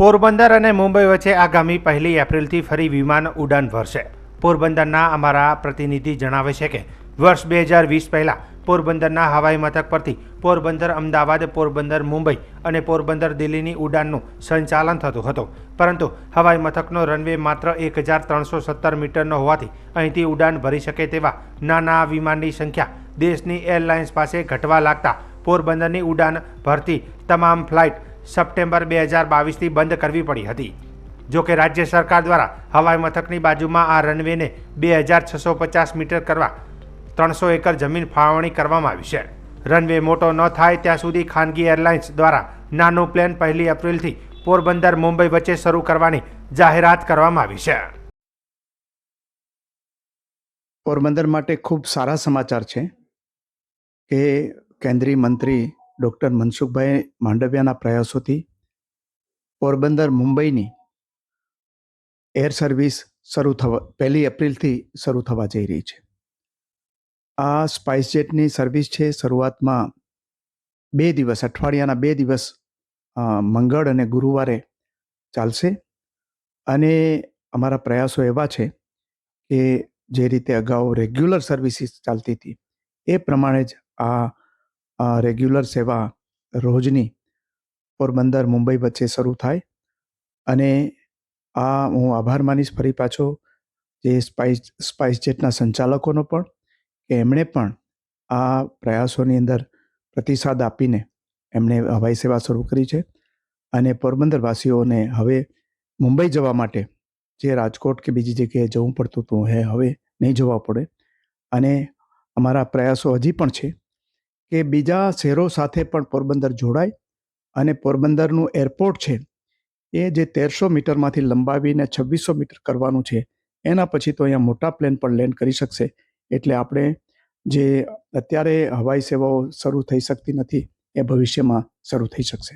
પોરબંદર અને મુંબઈ વચ્ચે આગામી પહેલી એપ્રિલથી ફરી વિમાન ઉડાન ભરશે. પોરબંદરના અમારા પ્રતિનિધિ જણાવે છે કે, વર્ષ બે હજાર વીસ પહેલાં પોરબંદરના હવાઈ મથક પરથી પોરબંદર, અમદાવાદ, પોરબંદર, મુંબઈ અને પોરબંદર દિલ્હીની ઉડાનનું સંચાલન થતું હતું. પરંતુ હવાઈ મથકનો રનવે માત્ર એક હજાર ત્રણસો સત્તર મીટરનો હોવાથી અહીંથી ઉડાન ભરી શકે તેવા નાના વિમાનની સંખ્યા દેશની એરલાઇન્સ પાસે ઘટવા લાગતા પોરબંદરની ઉડાન ભરતી તમામ ફ્લાઇટ સપ્ટેમ્બર બે હજાર બાવીસથી બંધ કરવી પડી હતી. જો કે રાજ્ય સરકાર દ્વારા હવાઈ મથકની બાજુમાં આ રનવેને બે હજાર છસો પચાસ મીટર કરવા ત્રણસો એકર જમીન ફાળવણી કરવામાં આવી છે. રનવે મોટો ન થાય ત્યાં સુધી ખાનગી એરલાઇન્સ દ્વારા નાનું પ્લેન પહેલી એપ્રિલથી પોરબંદર, મુંબઈ વચ્ચે શરૂ કરવાની જાહેરાત કરવામાં આવી છે. પોરબંદર માટે ખૂબ સારા સમાચાર છે કે કેન્દ્રીય મંત્રી ડૉક્ટર મનસુખભાઈ માંડવિયાના પ્રયાસોથી પોરબંદર મુંબઈની એર સર્વિસ શરૂ થવા, પહેલી એપ્રિલથી શરૂ થવા જઈ રહી છે. આ સ્પાઇસજેટની સર્વિસ છે, શરૂઆતમાં બે દિવસ, અઠવાડિયાના બે દિવસ મંગળ અને ગુરુવારે ચાલશે. અને અમારા પ્રયાસો એવા છે કે જે રીતે અગાઉ રેગ્યુલર સર્વિસીસ ચાલતી હતી, એ પ્રમાણે જ આ રેગ્યુલર સેવા રોજની પોરબંદર, મુંબઈ વચ્ચે શરૂ થાય અને આ હું આભાર માનીશ ફરી પાછો જે સ્પાઇસ સ્પાઇસ જેટના સંચાલકોનો પણ કે એમણે પણ આ પ્રયાસોની અંદર પ્રતિસાદ આપીને એમણે હવાઈ સેવા શરૂ કરી છે. અને પોરબંદરવાસીઓને હવે મુંબઈ જવા માટે જે રાજકોટ કે બીજી જગ્યાએ જવું પડતું હતું, હે હવે નહીં જવા પડે. અને અમારા પ્રયાસો હજી પણ છે. કે બીજા શહેરો સાથે પણ પોરબંદર જોડાય અને પોરબંદરનું એરપોર્ટ છે, એ જે તેરસો મીટરમાંથી લંબાવીને છવ્વીસો મીટર કરવાનું છે, એના પછી તો અહીંયા મોટા પ્લેન પણ લેન્ડ કરી શકશે. એટલે આપણે જે અત્યારે હવાઈ સેવાઓ શરૂ થઈ શકતી નથી, એ ભવિષ્યમાં શરૂ થઈ શકશે.